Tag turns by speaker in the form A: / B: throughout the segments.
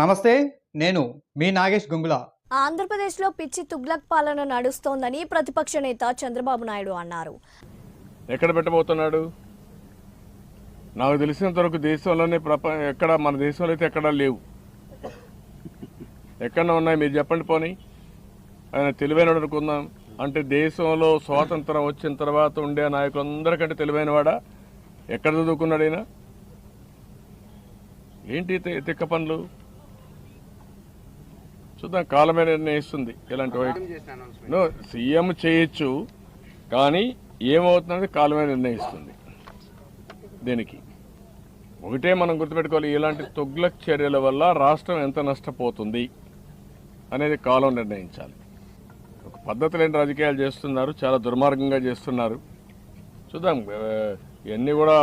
A: నమస్తే నేను మీ నాగేష్ గంగుల.
B: ఆంధ్రప్రదేశ్లో పిచ్చి తుగ్లక్ పాలన నడుస్తోందని ప్రతిపక్ష నేత చంద్రబాబు నాయుడు అన్నారు.
C: ఎక్కడ పెట్టబోతున్నాడు? నాకు తెలిసినంత వరకు దేశంలోనే ప్రప ఎక్కడ మన దేశంలో అయితే ఎక్కడా లేవు. ఎక్కడ ఉన్నాయి మీరు చెప్పండి పోనీ. ఆయన తెలివైనడు అనుకుందాం అంటే దేశంలో స్వాతంత్రం వచ్చిన తర్వాత ఉండే నాయకులందరికంటే తెలివైనవాడా? ఎక్కడ చదువుకున్నాడు ఆయన ఏంటి తిక్క పనులు? చూద్దాం కాలమే నిర్ణయిస్తుంది. ఇలాంటి నో సీఎం చేయొచ్చు కానీ ఏమవుతుందని కాలమే నిర్ణయిస్తుంది. దీనికి. ఒకటే మనం గుర్తుపెట్టుకోవాలి ఇలాంటి తొగ్లక్ చర్యల వల్ల రాష్ట్రం ఎంత నష్టపోతుంది అనేది కాలం నిర్ణయించాలి. ఒక పద్ధతి లేని రాజకీయాలు చేస్తున్నారు చాలా దుర్మార్గంగా చేస్తున్నారు. చూద్దాం ఇవన్నీ కూడా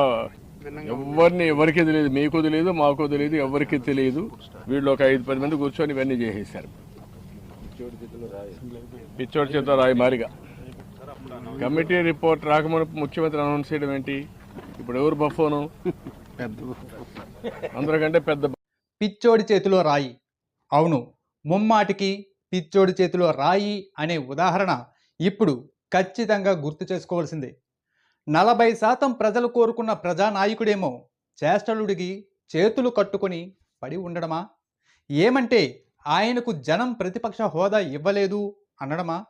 C: ఎవరిని ఎవరికి తెలియదు మీకు తెలియదు మాకు తెలియదు ఎవరికి తెలియదు. వీళ్ళు ఒక ఐదు పది మంది కూర్చొని ఇవన్నీ చేసేసారు పిచ్చోడి చేత రాయి మారిగా. కమిటీ రిపోర్ట్ రాకముందు ముఖ్యమంత్రి అనౌన్స్ చేయడం ఏంటి? ఇప్పుడు ఎవరు బఫోను? అందరికంటే పెద్ద
A: పిచ్చోడి చేతిలో రాయి. అవును ముమ్మాటికి పిచ్చోడి చేతిలో రాయి అనే ఉదాహరణ ఇప్పుడు ఖచ్చితంగా గుర్తు చేసుకోవాల్సిందే. నలభై శాతం ప్రజలు కోరుకున్న ప్రజానాయకుడేమో చేష్టలుడిగి చేతులు కట్టుకొని పడి ఉండడమా? ఏమంటే ఆయనకు జనం ప్రతిపక్ష హోదా ఇవ్వలేదు అనడమా?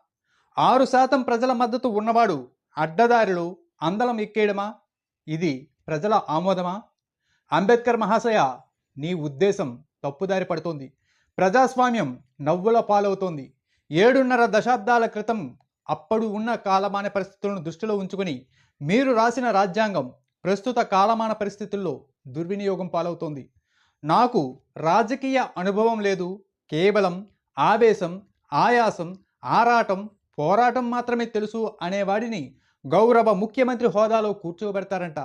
A: ఆరు శాతం ప్రజల మద్దతు ఉన్నవాడు అడ్డదారులు అందలం ఎక్కేయడమా? ఇది ప్రజల ఆమోదమా? అంబేద్కర్ మహాశయ నీ ఉద్దేశం తప్పుదారి పడుతోంది. ప్రజాస్వామ్యం నవ్వుల పాలవుతోంది. ఏడున్నర దశాబ్దాల క్రితం అప్పుడు ఉన్న కాలమాన పరిస్థితులను దృష్టిలో ఉంచుకొని మీరు రాసిన రాజ్యాంగం ప్రస్తుత కాలమాన పరిస్థితుల్లో దుర్వినియోగం పాలవుతోంది. నాకు రాజకీయ అనుభవం లేదు. కేవలం ఆవేశం ఆయాసం ఆరాటం పోరాటం మాత్రమే తెలుసు అనేవాడిని గౌరవ ముఖ్యమంత్రి హోదాలో కూర్చోబెడతారంట.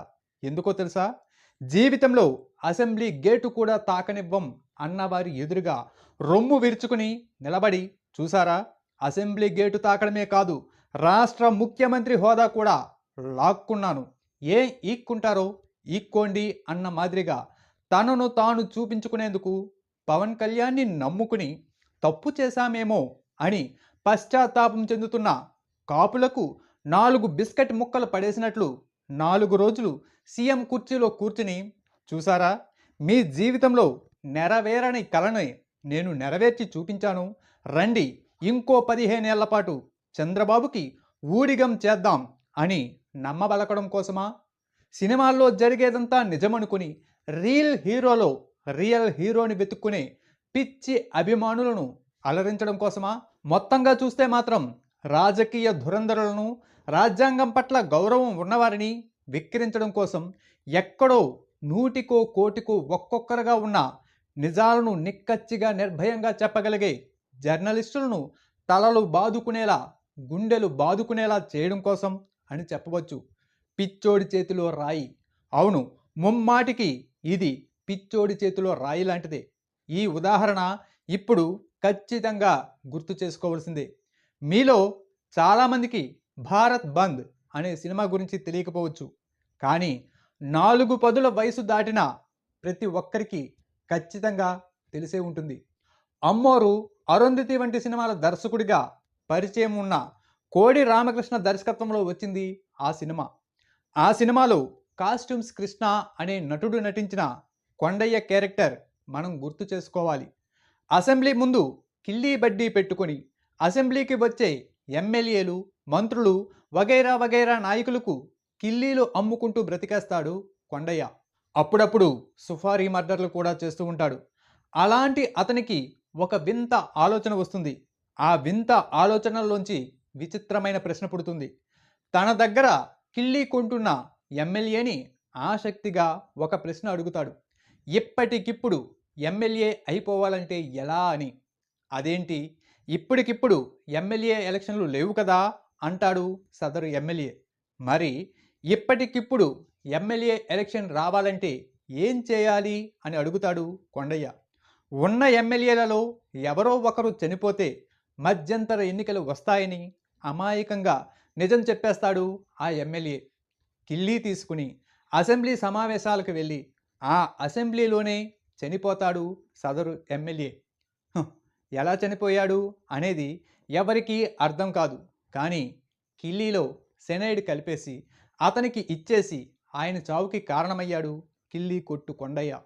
A: ఎందుకో తెలుసా? జీవితంలో అసెంబ్లీ గేటు కూడా తాకనివ్వం అన్నవారి ఎదురుగా రొమ్ము విరుచుకుని నిలబడి చూసారా? అసెంబ్లీ గేటు తాకడమే కాదు రాష్ట్ర ముఖ్యమంత్రి హోదా కూడా లాక్కున్నాను. ఏ ఈక్కుంటారో ఈక్కోండి అన్న మాదిరిగా తనను తాను చూపించుకునేందుకు పవన్ కళ్యాణ్ని నమ్ముకుని తప్పు చేశామేమో అని పశ్చాత్తాపం చెందుతున్న కాపులకు నాలుగు బిస్కెట్ ముక్కలు పడేసినట్లు నాలుగు రోజులు సీఎం కుర్చీలో కూర్చుని చూసారా? మీ జీవితంలో నెరవేరని కలను నేను నెరవేర్చి చూపించాను. రండి ఇంకో పదిహేనేళ్ళ పాటు చంద్రబాబుకి ఊడిగం చేద్దాం అని నమ్మబలకడం కోసమా? సినిమాల్లో జరిగేదంతా నిజమనుకుని రియల్ హీరోలో రియల్ హీరోని వెతుక్కునే పిచ్చి అభిమానులను అలరించడం కోసమా? మొత్తంగా చూస్తే మాత్రం రాజకీయ ధురంధరులను రాజ్యాంగం పట్ల గౌరవం ఉన్నవారిని విక్రించడం కోసం ఎక్కడో నూటికో కోటికో ఒక్కొక్కరుగా ఉన్న నిజాలను నిక్కచ్చిగా నిర్భయంగా చెప్పగలిగే జర్నలిస్టులను తలలు బాదుకునేలా గుండెలు బాదుకునేలా చేయడం కోసం అని చెప్పవచ్చు. పిచ్చోడి చేతిలో రాయి. అవును ముమ్మాటికి ఇది పిచ్చోడి చేతిలో రాయి లాంటిదే. ఈ ఉదాహరణ ఇప్పుడు ఖచ్చితంగా గుర్తు చేసుకోవాల్సిందే. మీలో చాలామందికి భారత్ బంద్ అనే సినిమా గురించి తెలియకపోవచ్చు. కానీ నాలుగు పదుల వయసు దాటిన ప్రతి ఒక్కరికి ఖచ్చితంగా తెలిసే ఉంటుంది. అమ్మోరు అరుంధతి వంటి సినిమాల దర్శకుడిగా పరిచయం ఉన్న కోడి రామకృష్ణ దర్శకత్వంలో వచ్చింది ఆ సినిమా. ఆ సినిమాలో కాస్ట్యూమ్స్ కృష్ణ అనే నటుడు నటించిన కొండయ్య క్యారెక్టర్ మనం గుర్తు చేసుకోవాలి. అసెంబ్లీ ముందు కిల్లీ బడ్డీ పెట్టుకొని అసెంబ్లీకి వచ్చే ఎమ్మెల్యేలు మంత్రులు వగైరా వగైరా నాయకులకు కిల్లీలు అమ్ముకుంటూ బ్రతికేస్తాడు కొండయ్య. అప్పుడప్పుడు సుఫారీ మర్డర్లు కూడా చేస్తూ ఉంటాడు. అలాంటి అతనికి ఒక వింత ఆలోచన వస్తుంది. ఆ వింత ఆలోచనల్లోంచి విచిత్రమైన ప్రశ్న పుడుతుంది. తన దగ్గర కిళ్ళీ కొంటున్న ఎమ్మెల్యేని ఆసక్తిగా ఒక ప్రశ్న అడుగుతాడు. ఇప్పటికిప్పుడు ఎమ్మెల్యే అయిపోవాలంటే ఎలా అని? అదేంటి? ఇప్పటికిప్పుడు ఎమ్మెల్యే ఎలక్షన్లు లేవు కదా అంటాడు సదరు ఎమ్మెల్యే. మరి ఇప్పటికిప్పుడు ఎమ్మెల్యే ఎలక్షన్ రావాలంటే ఏం చేయాలి అని అడుగుతాడు కొండయ్య. ఉన్న ఎమ్మెల్యేలలో ఎవరో ఒకరు చనిపోతే మధ్యంతర ఎన్నికలు వస్తాయని అమాయకంగా నిజం చెప్పేస్తాడు ఆ ఎమ్మెల్యే. కిల్లీ తీసుకుని అసెంబ్లీ సమావేశాలకు వెళ్ళి ఆ అసెంబ్లీలోనే చనిపోతాడు సదరు ఎమ్మెల్యే. ఎలా చనిపోయాడు అనేది ఎవరికీ అర్థం కాదు. కానీ కిల్లీలో సెనైడ్ కలిపేసి అతనికి ఇచ్చేసి ఆయన చావుకి కారణమయ్యాడు కిల్లీ కొట్టు కొండయ్య.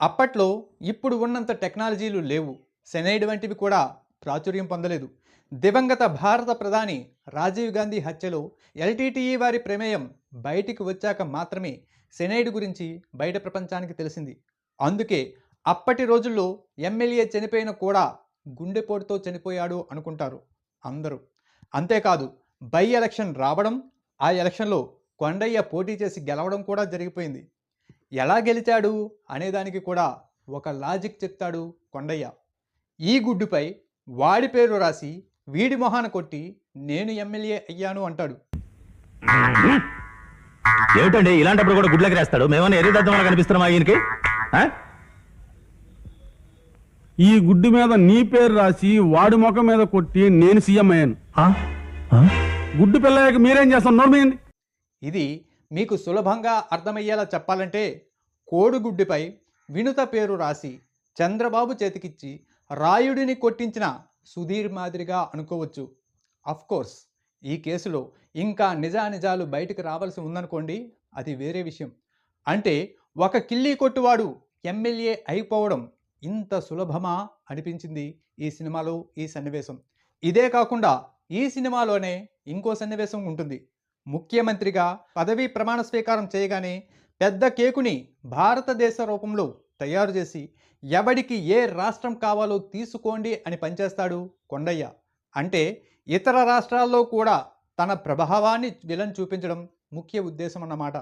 A: అప్పట్లో ఇప్పుడు ఉన్నంత టెక్నాలజీలు లేవు. సెనైడ్ వంటివి కూడా ప్రాచుర్యం పొందలేదు. దివంగత భారత ప్రధాని రాజీవ్ గాంధీ హత్యలో ఎల్టీటీఈ వారి ప్రమేయం బయటికి వచ్చాక మాత్రమే సెనైడ్ గురించి బయట ప్రపంచానికి తెలిసింది. అందుకే అప్పటి రోజుల్లో ఎమ్మెల్యే చనిపోయిన కూడా గుండెపోటుతో చనిపోయాడు అనుకుంటారు అందరూ. అంతేకాదు బై ఎలక్షన్ రావడం ఆ ఎలక్షన్లో కొండయ్య పోటీ చేసి గెలవడం కూడా జరిగిపోయింది. ఎలా గెలిచాడు అనేదానికి కూడా ఒక లాజిక్ చెప్తాడు కొండయ్య. ఈ గుడ్డుపై వాడి పేరు రాసి వీడి మొహాన కొట్టి నేను ఎమ్మెల్యే అయ్యాను అంటాడు.
D: ఏమిటండి? ఇలాంటప్పుడు కూడా గుడ్లకి రాస్తాడు. మేమన్నా ఎర్రదద్దం కనిపిస్తున్నామా ఈయనకి? ఆ?
E: ఈ గుడ్డు మీద నీ పేరు రాసి వాడి ముఖం మీద కొట్టి నేను సీఎం అయ్యాను.
D: ఆ? ఆ?
E: గుడ్డు పిల్లయ్యాక మీరేం చేస్తాం? నోర్మేయండి
A: ఇది మీకు సులభంగా అర్థమయ్యేలా చెప్పాలంటే కోడిగుడ్డుపై వినుత పేరు రాసి చంద్రబాబు చేతికిచ్చి రాయుడిని కొట్టించిన సుధీర్ మాదిరిగా అనుకోవచ్చు. కోర్స్ ఈ కేసులో ఇంకా నిజానిజాలు బయటకు రావాల్సి ఉందనుకోండి అది వేరే విషయం. అంటే ఒక కిల్లీ కొట్టువాడు ఎమ్మెల్యే అయిపోవడం ఇంత సులభమా అనిపించింది ఈ సినిమాలో ఈ సన్నివేశం? ఇదే కాకుండా ఈ సినిమాలోనే ఇంకో సన్నివేశం ఉంటుంది. ముఖ్యమంత్రిగా పదవీ ప్రమాణ స్వీకారం చేయగానే పెద్ద కేకుని భారతదేశ రూపంలో తయారు చేసి ఎవడికి ఏ రాష్ట్రం కావాలో తీసుకోండి అని పనిచేస్తాడు కొండయ్య. అంటే ఇతర రాష్ట్రాల్లో కూడా తన ప్రభావాన్ని విలన్ చూపించడం ముఖ్య ఉద్దేశం అన్నమాట.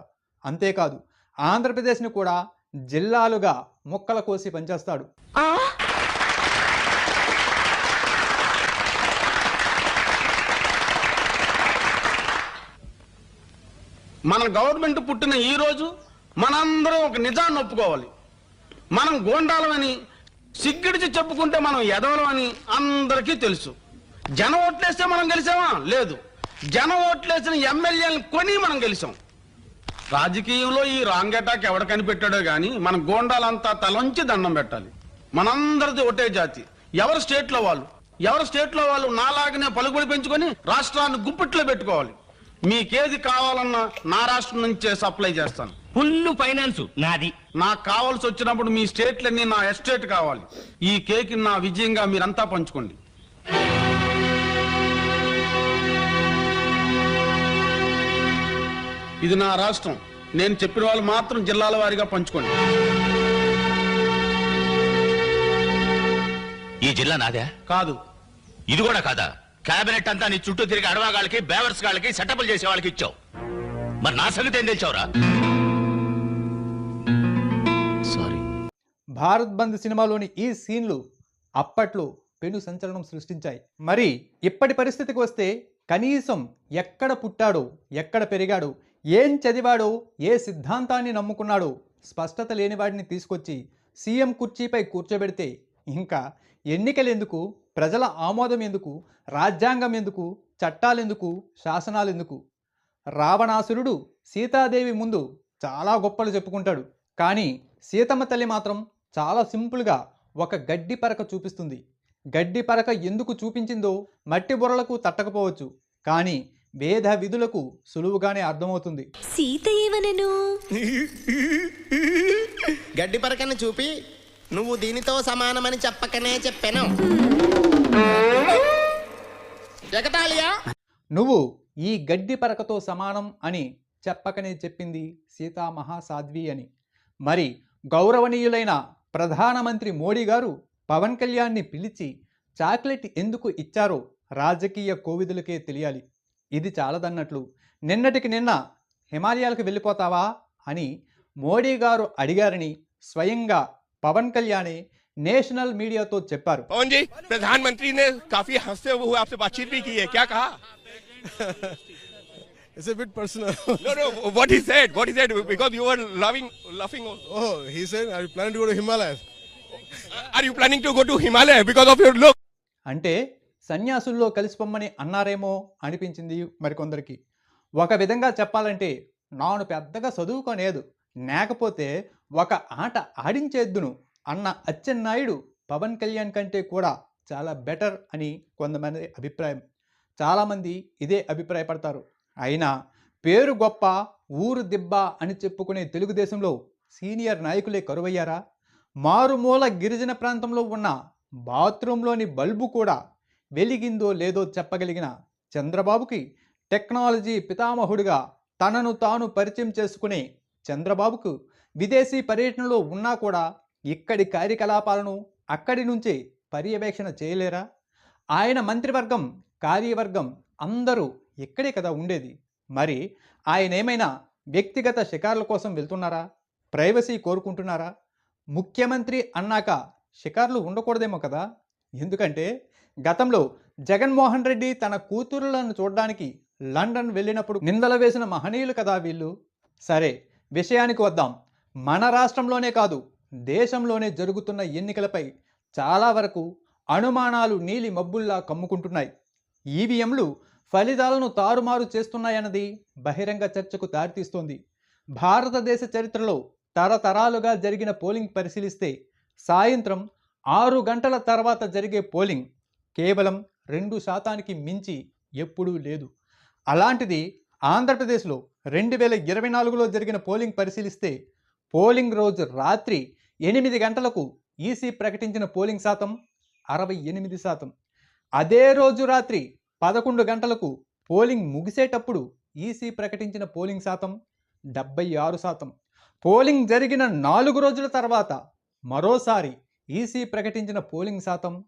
A: అంతేకాదు ఆంధ్రప్రదేశ్ని కూడా జిల్లాలుగా ముక్కల కోసి పనిచేస్తాడు.
E: మన గవర్నమెంట్ పుట్టిన ఈ రోజు మనందరం ఒక నిజాన్ని ఒప్పుకోవాలి. మనం గోండాలమని సిగ్గిడిచి చెప్పుకుంటే మనం ఎదవలమని అందరికీ తెలుసు. జనం ఓట్లేస్తే మనం గెలిచామా? లేదు. జనం ఓట్లేసిన ఎమ్మెల్యేలను కొని మనం గెలిచాం. రాజకీయంలో ఈ రాంగ్ అటాక్ ఎవడ కనిపెట్టాడో గాని మన గోండాలంతా తలంచి దండం పెట్టాలి. మనందరిది ఒకటే జాతి. ఎవరు స్టేట్లో వాళ్ళు? ఎవరు స్టేట్లో వాళ్ళు నాలాగనే పలుకుబడి పెంచుకొని రాష్ట్రాన్ని గుప్పిట్లో పెట్టుకోవాలి. మీకేది కావాలన్నా నా రాష్ట్రం నుంచే సప్లై చేస్తాను.
D: Full finance. నాది.
E: నాకు కావాల్సి వచ్చినప్పుడు మీ స్టేట్లన్నీ నా ఎస్టేట్ కావాలి. ఈ కేక్ నా విజయంగా మీరంతా పంచుకోండి. ఇది నా రాష్ట్రం. నేను చెప్పిన వాళ్ళు మాత్రం జిల్లాల వారీగా పంచుకోండి.
D: ఈ జిల్లా నాదే?
E: కాదు.
D: ఇది కూడా కాదా? కేబినెట్ అంతా నీ చుట్టూ తిరిగి అడవాగాళ్ళకి బేవర్స్ గాళ్ళకి సెటప్లు చేసే వాళ్ళకి ఇచ్చావు. మరి నా సంగతి ఏం తెచ్చావురా
A: భారత్ బంద్ సినిమాలోని ఈ సీన్లు అప్పట్లో పెను సంచలనం సృష్టించాయి. మరి ఇప్పటి పరిస్థితికి వస్తే కనీసం ఎక్కడ పుట్టాడో ఎక్కడ పెరిగాడో ఏం చదివాడో ఏ సిద్ధాంతాన్ని నమ్ముకున్నాడో స్పష్టత లేని వాడిని తీసుకొచ్చి సీఎం కుర్చీపై కూర్చోబెడితే ఇంకా ఎన్నికలెందుకు ప్రజల ఆమోదం ఎందుకు రాజ్యాంగం ఎందుకు చట్టాలెందుకు శాసనాలెందుకు రావణాసురుడు సీతాదేవి ముందు చాలా గొప్పలు చెప్పుకుంటాడు. కానీ సీతమ్మ తల్లి మాత్రం చాలా సింపుల్గా ఒక గడ్డి పరక చూపిస్తుంది. గడ్డి పరక ఎందుకు చూపించిందో మట్టి బుర్రలకు తట్టకపోవచ్చు కానీ వేద విధులకు సులువుగానే అర్థమవుతుంది.
F: సీత ఏమనను?
G: గడ్డి పరకను చూపి నువ్వు దీనితో సమానమని చెప్పకనే చెప్పాను.
A: నువ్వు ఈ గడ్డి పరకతో సమానం అని చెప్పకనే చెప్పింది సీతా మహాసాధ్వి అని. మరి గౌరవనీయులైన ప్రధానమంత్రి మోడీ గారు పవన్ కళ్యాణ్ని పిలిచి చాక్లెట్ ఎందుకు ఇచ్చారో రాజకీయ కోవిదులకే తెలియాలి ఇది చాలదన్నట్లు నిన్నటికి నిన్న హిమాలయాలకు వెళ్ళిపోతావా అని మోడీ గారు అడిగారని స్వయంగా పవన్ కళ్యాణే నేషనల్ మీడియాతో చెప్పారు
H: पवन जी प्रधानमंत्री ने काफी हंसते हुए आपसे बातचीत भी की है क्या कहा
I: It's a bit personal.
H: no no what he said what he said because you were loving laughing
I: oh, he said, Are you planning to go to Himalayas?
H: are you planning to go to himalaya because of your look
A: అంటే సన్యాసుల్లో కలిసిపోమ్మని అన్నారేమో అనిపించింది మరికొందరికి ఒక విధంగా చెప్పాలంటే నాను పెద్దగా చదువుకోలేదు లేకపోతే ఒక ఆట ఆడించేద్దును అన్న అచ్చెన్నాయుడు పవన్ కళ్యాణ్ కంటే కూడా చాలా బెటర్ అని కొంతమంది అభిప్రాయం చాలామంది ఇదే అభిప్రాయపడతారు అయినా పేరు గొప్ప ఊరు దిబ్బ అని చెప్పుకునే తెలుగుదేశంలో సీనియర్ నాయకులే కరువయ్యారా? మారుమూల గిరిజన ప్రాంతంలో ఉన్న బాత్రూంలోని బల్బు కూడా వెలిగిందో లేదో చెప్పగలిగిన చంద్రబాబుకి టెక్నాలజీ పితామహుడిగా తనను తాను పరిచయం చేసుకునే చంద్రబాబుకు విదేశీ పర్యటనలో ఉన్నా కూడా ఇక్కడి కార్యకలాపాలను అక్కడి నుంచే పర్యవేక్షణ చేయలేరా? ఆయన మంత్రివర్గం కార్యవర్గం అందరూ ఇక్కడే కదా ఉండేది. మరి ఆయన ఏమైనా వ్యక్తిగత షికార్ల కోసం వెళ్తున్నారా? ప్రైవసీ కోరుకుంటున్నారా? ముఖ్యమంత్రి అన్నాక షికార్లు ఉండకూడదేమో కదా? ఎందుకంటే గతంలో జగన్మోహన్ రెడ్డి తన కూతురులను చూడడానికి లండన్ వెళ్ళినప్పుడు నిందలు వేసిన మహనీయులు కదా వీళ్ళు. సరే విషయానికి వద్దాం. మన రాష్ట్రంలోనే కాదు దేశంలోనే జరుగుతున్న ఎన్నికలపై చాలా వరకు అనుమానాలు నీలి మబ్బుల్లా కమ్ముకుంటున్నాయి. ఈవీఎంలు ఫలితాలను తారుమారు చేస్తున్నాయన్నది బహిరంగ చర్చకు దారితీస్తోంది. భారతదేశ చరిత్రలో తరతరాలుగా జరిగిన పోలింగ్ పరిశీలిస్తే సాయంత్రం ఆరు గంటల తర్వాత జరిగే పోలింగ్ కేవలం రెండు శాతానికి మించి ఎప్పుడూ లేదు. అలాంటిది ఆంధ్రప్రదేశ్లో రెండు వేల ఇరవై నాలుగులో జరిగిన పోలింగ్ పరిశీలిస్తే పోలింగ్ రోజు రాత్రి ఎనిమిది గంటలకు ఈసీ ప్రకటించిన పోలింగ్ శాతం అరవై ఎనిమిది శాతం. అదే రోజు రాత్రి పదకొండు గంటలకు పోలింగ్ ముగిసేటప్పుడు ఈసీ ప్రకటించిన పోలింగ్ శాతం డెబ్బై ఆరు శాతం. పోలింగ్ జరిగిన నాలుగు రోజుల తర్వాత మరోసారి ఈసీ ప్రకటించిన పోలింగ్ శాతం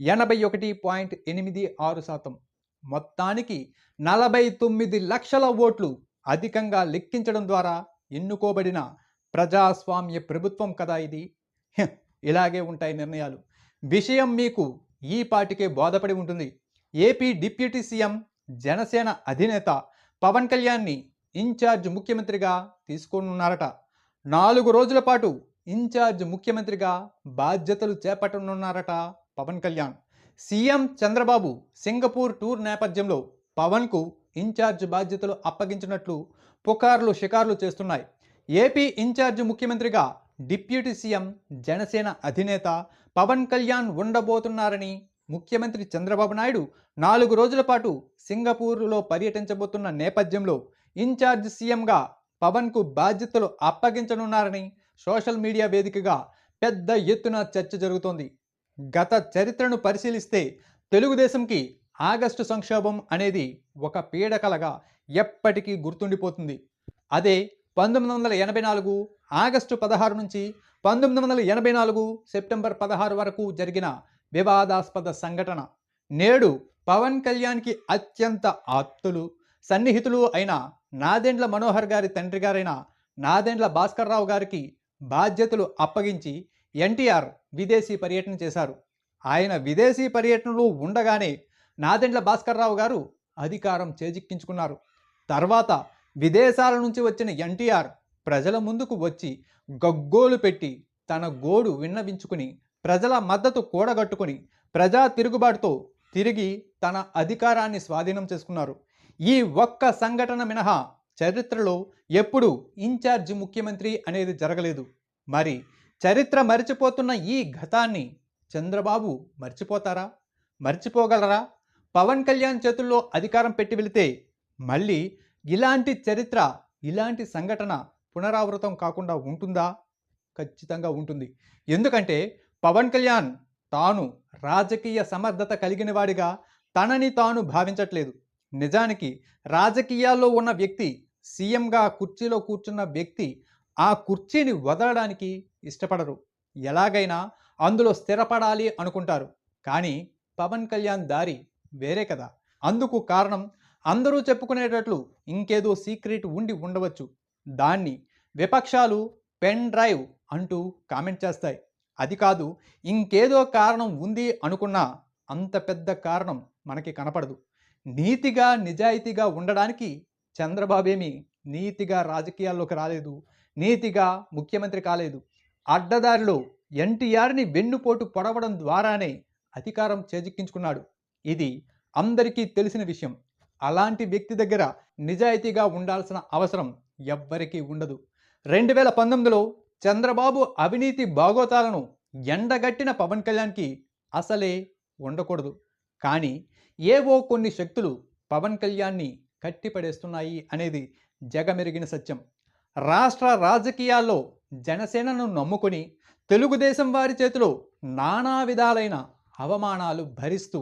A: ఎనభై ఒకటి పాయింట్ ఎనిమిది ఆరు శాతం. మొత్తానికి నలభై తొమ్మిది లక్షల ఓట్లు అధికంగా లెక్కించడం ద్వారా ఎన్నుకోబడిన ప్రజాస్వామ్య ప్రభుత్వం కదా ఇది? ఇలాగే ఉంటాయి నిర్ణయాలు. విషయం మీకు ఈ పాటికే బోధపడి ఉంటుంది. ఏపీ డిప్యూటీ సీఎం జనసేన అధినేత పవన్ కళ్యాణ్ని ఇన్ఛార్జ్ ముఖ్యమంత్రిగా తీసుకోనున్నారట. నాలుగు రోజుల పాటు ఇన్ఛార్జ్ ముఖ్యమంత్రిగా బాధ్యతలు చేపట్టనున్నారట Pawan Kalyan. CM Chandrababu Singapore tour నేపథ్యంలో పవన్కు ఇన్ఛార్జ్ బాధ్యతలు అప్పగించినట్లు పుకార్లు షికార్లు చేస్తున్నాయి. ఏపీ ఇన్ఛార్జ్ ముఖ్యమంత్రిగా డిప్యూటీ సీఎం జనసేన అధినేత పవన్ కళ్యాణ్ ఉండబోతున్నారని ముఖ్యమంత్రి చంద్రబాబు నాయుడు నాలుగు రోజుల పాటు సింగపూర్లో పర్యటించబోతున్న నేపథ్యంలో ఇన్ఛార్జ్ సీఎంగా పవన్కు బాధ్యతలు అప్పగించనున్నారని సోషల్ మీడియా వేదికగా పెద్ద ఎత్తున చర్చ జరుగుతోంది. గత చరిత్రను పరిశీలిస్తే తెలుగుదేశంకి ఆగస్టు సంక్షోభం అనేది ఒక పీడకలగా ఎప్పటికీ గుర్తుండిపోతుంది. అదే పంతొమ్మిది వందల ఎనభై నాలుగు ఆగస్టు పదహారు నుంచి పంతొమ్మిది వందల ఎనభై నాలుగు సెప్టెంబర్ పదహారు వరకు జరిగిన వివాదాస్పద సంఘటన. నేడు పవన్ కళ్యాణ్కి అత్యంత ఆప్తులు సన్నిహితులు అయిన నాదెండ్ల మనోహర్ గారి తండ్రి గారైన నాదెండ్ల భాస్కర్రావు గారికి బాధ్యతలు అప్పగించి ఎన్టీఆర్ విదేశీ పర్యటన చేశారు. ఆయన విదేశీ పర్యటనలో ఉండగానే నాదెండ్ల భాస్కర్రావు గారు అధికారం చేజిక్కించుకున్నారు. తర్వాత విదేశాల నుంచి వచ్చిన ఎన్టీఆర్ ప్రజల ముందుకు వచ్చి గగ్గోలు పెట్టి తన గోడు విన్నవించుకుని ప్రజల మద్దతు కూడగట్టుకుని ప్రజా తిరుగుబాటుతో తిరిగి తన అధికారాన్ని స్వాధీనం చేసుకున్నారు. ఈ ఒక్క సంఘటన మినహా చరిత్రలో ఎప్పుడు ఇన్ఛార్జ్ ముఖ్యమంత్రి అనేది జరగలేదు. మరి చరిత్ర మరిచిపోతున్న ఈ గతాన్ని చంద్రబాబు మర్చిపోతారా? మర్చిపోగలరా? పవన్ కళ్యాణ్ చేతుల్లో అధికారం పెట్టి వెళితే మళ్ళీ ఇలాంటి చరిత్ర ఇలాంటి సంఘటన పునరావృతం కాకుండా ఉంటుందా? ఖచ్చితంగా ఉంటుంది. ఎందుకంటే పవన్ కళ్యాణ్ తాను రాజకీయ సమర్థత కలిగిన వాడిగా తనని తాను భావించట్లేదు. నిజానికి రాజకీయాల్లో ఉన్న వ్యక్తి సీఎంగా కుర్చీలో కూర్చున్న వ్యక్తి ఆ కుర్చీని వదలడానికి ఇష్టపడరు. ఎలాగైనా అందులో స్థిరపడాలి అనుకుంటారు. కానీ పవన్ కళ్యాణ్ దారి వేరే కదా. అందుకు కారణం అందరూ చెప్పుకునేటట్లు ఇంకేదో సీక్రెట్ ఉండి ఉండవచ్చు. దాన్ని విపక్షాలు పెన్ డ్రైవ్ అంటూ కామెంట్ చేస్తాయి. అది కాదు ఇంకేదో కారణం ఉంది అనుకున్నా అంత పెద్ద కారణం మనకి కనపడదు. నీతిగా నిజాయితీగా ఉండడానికి చంద్రబాబేమి నీతిగా రాజకీయాల్లోకి రాలేదు నీతిగా ముఖ్యమంత్రి కాలేదు. అడ్డదారిలో ఎన్టీఆర్ని వెన్నుపోటు పొడవడం ద్వారానే అధికారం చేజిక్కించుకున్నాడు. ఇది అందరికీ తెలిసిన విషయం. అలాంటి వ్యక్తి దగ్గర నిజాయితీగా ఉండాల్సిన అవసరం ఎవ్వరికీ ఉండదు. రెండు వేల పంతొమ్మిదిలో చంద్రబాబు అవినీతి బాగోతాలను ఎండగట్టిన పవన్ కళ్యాణ్కి అసలే ఉండకూడదు. కానీ ఏవో కొన్ని శక్తులు పవన్ కళ్యాణ్ని కట్టిపడేస్తున్నాయి అనేది జగమెరిగిన సత్యం. రాష్ట్ర రాజకీయాల్లో జనసేనను నమ్ముకొని తెలుగుదేశం వారి చేతిలో నానా విధాలైన అవమానాలు భరిస్తూ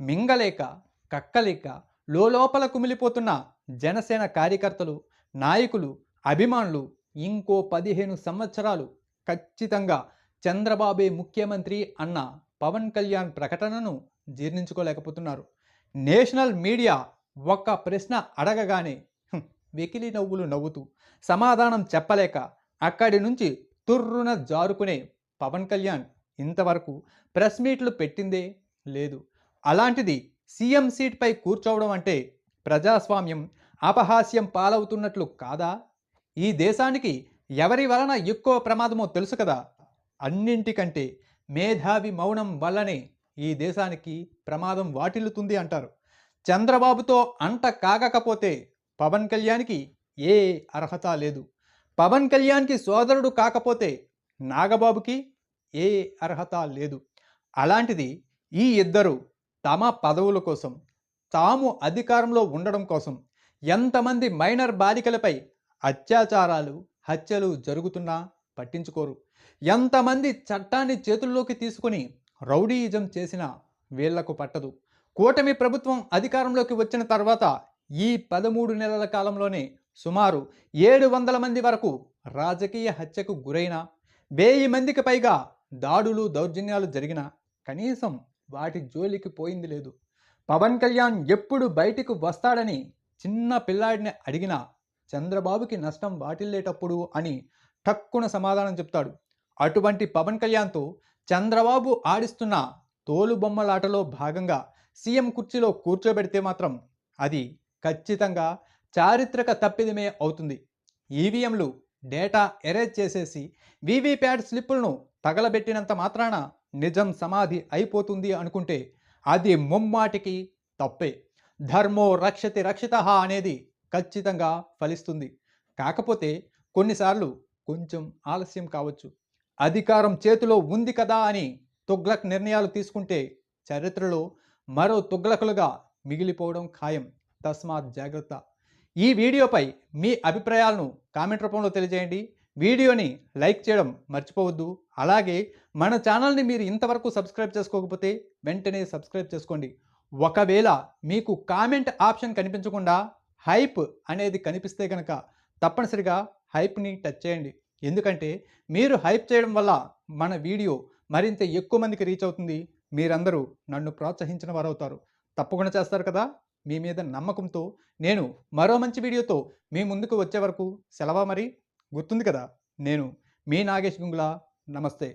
A: మింగలేక కక్కలేక లోపల కుమిలిపోతున్న జనసేన కార్యకర్తలు నాయకులు అభిమానులు ఇంకో పదిహేను సంవత్సరాలు. ఖచ్చితంగా చంద్రబాబే ముఖ్యమంత్రి అన్న పవన్ కళ్యాణ్ ప్రకటనను జీర్ణించుకోలేకపోతున్నారు. నేషనల్ మీడియా ఒక్క ప్రశ్న అడగగానే వెకిలి నవ్వులు నవ్వుతూ సమాధానం చెప్పలేక అక్కడి నుంచి తుర్రున జారుకునే పవన్ కళ్యాణ్ ఇంతవరకు ప్రెస్ మీట్లు పెట్టిందే లేదు. అలాంటిది సీఎం సీట్పై కూర్చోవడం అంటే ప్రజాస్వామ్యం అపహాస్యం పాలవుతున్నట్లు కాదా? ఈ దేశానికి ఎవరి వలన ఎక్కువ ప్రమాదమో తెలుసు కదా? అన్నింటికంటే మేధావి మౌనం వల్లనే ఈ దేశానికి ప్రమాదం వాటిల్లుతుంది అంటారు. చంద్రబాబుతో అంట కాగకపోతే పవన్ కళ్యాణ్కి ఏ అర్హత లేదు. పవన్ కళ్యాణ్కి సోదరుడు కాకపోతే నాగబాబుకి ఏ అర్హత లేదు. అలాంటిది ఈ ఇద్దరు తమ పదవుల కోసం తాము అధికారంలో ఉండడం కోసం ఎంతమంది మైనర్ బాలికలపై అత్యాచారాలు హత్యలు జరుగుతున్నా పట్టించుకోరు. ఎంతమంది చట్టాన్ని చేతుల్లోకి తీసుకుని రౌడీయిజం చేసినా వీళ్ళకు పట్టదు. కూటమి ప్రభుత్వం అధికారంలోకి వచ్చిన తర్వాత ఈ పదమూడు నెలల కాలంలోనే సుమారు ఏడు వందల మంది వరకు రాజకీయ హత్యకు గురైన వెయ్యి మందికి పైగా దాడులు దౌర్జన్యాలు జరిగిన కనీసం వాటి జోలికి పోయింది లేదు. పవన్ కళ్యాణ్ ఎప్పుడు బయటికి వస్తాడని చిన్న పిల్లాడిని అడిగినా చంద్రబాబుకి నష్టం వాటిల్లేటప్పుడు అని టక్కున సమాధానం చెప్తాడు. అటువంటి పవన్ కళ్యాణ్తో చంద్రబాబు ఆడిస్తున్న తోలుబొమ్మలాటలో భాగంగా సీఎం కుర్చీలో కూర్చోబెడితే మాత్రం అది ఖచ్చితంగా చారిత్రక తప్పిదమే అవుతుంది. ఈవీఎంలు డేటా ఎరేజ్ చేసేసి వీవీప్యాట్ స్లిప్పులను తగలబెట్టినంత మాత్రాన నిజం సమాధి అయిపోతుంది అనుకుంటే అది ముమ్మాటికి తప్పే. ధర్మో రక్షతి రక్షిత అనేది ఖచ్చితంగా ఫలిస్తుంది. కాకపోతే కొన్నిసార్లు కొంచెం ఆలస్యం కావచ్చు. అధికారం చేతిలో ఉంది కదా అని తుగ్లక్ నిర్ణయాలు తీసుకుంటే చరిత్రలో మరో తుగ్లకులుగా మిగిలిపోవడం ఖాయం. తస్మాత్ జాగ్రత్త. ఈ వీడియోపై మీ అభిప్రాయాలను కామెంట్ రూపంలో తెలియజేయండి. వీడియోని లైక్ చేయడం మర్చిపోవద్దు. అలాగే మన ఛానల్ని మీరు ఇంతవరకు సబ్స్క్రైబ్ చేసుకోకపోతే వెంటనే సబ్స్క్రైబ్ చేసుకోండి. ఒకవేళ మీకు కామెంట్ ఆప్షన్ కనిపించకుండా హైప్ అనేది కనిపిస్తే కనుక తప్పనిసరిగా హైప్ని టచ్ చేయండి. ఎందుకంటే మీరు హైప్ చేయడం వల్ల మన వీడియో మరింత ఎక్కువ మందికి రీచ్ అవుతుంది. మీరందరూ నన్ను ప్రోత్సహించిన వారు అవుతారు తప్పకుండా చేస్తారు కదా? మీ మీద నమ్మకంతో నేను మరో మంచి వీడియోతో మీ ముందుకు వచ్చే వరకు సెలవా మరి? గుర్తుంది కదా? నేను మీ నాగేష్ గుంగుల. నమస్తే.